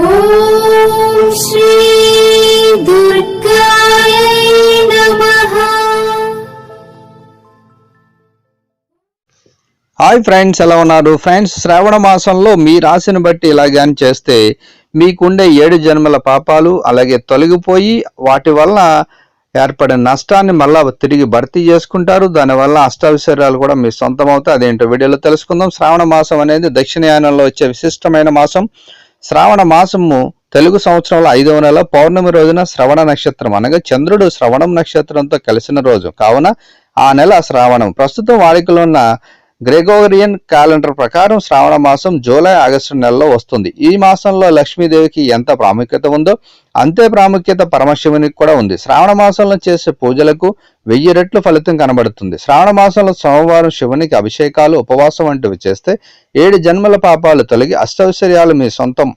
Hi friends ఎలా ఉన్నారు? Friends శ్రావణ మాసంలో మీ రాశిని బట్టి ఇలా చేస్తే మీకుండే ఏడు జన్మల పాపాలు అలాగే తొలగిపోయి వాటి వల్ల ఏర్పడిన నష్టాన్ని మళ్ళా తిరిగి భర్తీ చేసుకుంటారు. దానివల్ల అష్టావిశర్యాలు కూడా మీ సొంతం అవుతాయి అదేంటో వీడియోలో తెలుసుకుందాం. శ్రావణ మాసం అనేది దక్షిణాయనంలో వచ్చే విశిష్టమైన మాసం. శ్రావణ మాసము తెలుగు సంవత్సరంలో ఐదవ నెల పౌర్ణమి రోజున శ్రవణ నక్షత్రం అనగా చంద్రుడు శ్రవణం నక్షత్రంతో కలిసిన రోజు. కావున ఆ నెల శ్రావణం. ప్రస్తుతం వాడికలో ఉన్న గ్రెగోరియన్ క్యాలెండర్ ప్రకారం శ్రావణ మాసం జూలై ఆగస్టు నెలలో వస్తుంది. ఈ మాసంలో లక్ష్మీదేవికి ఎంత ప్రాముఖ్యత ఉందో అంతే ప్రాముఖ్యత పరమశివునికి కూడా ఉంది. శ్రావణ మాసంలో చేసే పూజలకు వెయ్యి రెట్లు ఫలితం కనబడుతుంది. శ్రావణ మాసంలో సోమవారం శివునికి అభిషేకాలు ఉపవాసం వంటివి చేస్తే ఏడు జన్మల పాపాలు తొలగి అష్టైశ్వర్యాలు మీ సొంతం.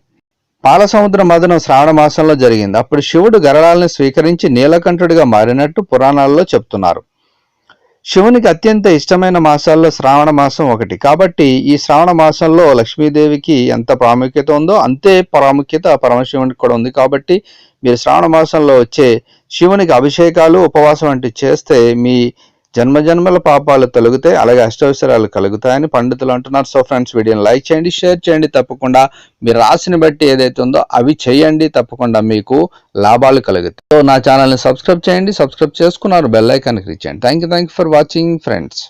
పాలసముద్ర మదనం శ్రావణ మాసంలో జరిగింది. అప్పుడు శివుడు గరళాలను స్వీకరించి నీలకంఠుడిగా మారినట్టు పురాణాల్లో చెప్తున్నారు. శివునికి అత్యంత ఇష్టమైన మాసాల్లో శ్రావణ మాసం ఒకటి. కాబట్టి ఈ శ్రావణ మాసంలో లక్ష్మీదేవికి ఎంత ప్రాముఖ్యత ఉందో అంతే ప్రాముఖ్యత పరమశివునికి కూడా ఉంది. కాబట్టి మీరు శ్రావణ మాసంలో వచ్చే శివునికి అభిషేకాలు ఉపవాసం వంటివి చేస్తే మీ జన్మజన్మల పాపాలు తొలగితే అలాగే అష్టవసరాలు కలుగుతాయని పండితులు అంటున్నారు. సో ఫ్రెండ్స్ వీడియోని లైక్ చేయండి షేర్ చేయండి. తప్పకుండా మీరు రాసిని బట్టి ఏదైతే ఉందో అవి చేయండి. తప్పకుండా మీకు లాభాలు కలుగుతాయి. సో నా ఛానల్ని సబ్స్క్రైబ్ చేయండి. సబ్స్క్రైబ్ చేసుకున్నారు బెల్ ఐకాన్ క్లిక్ చేయండి. Thank you thank you for watching friends.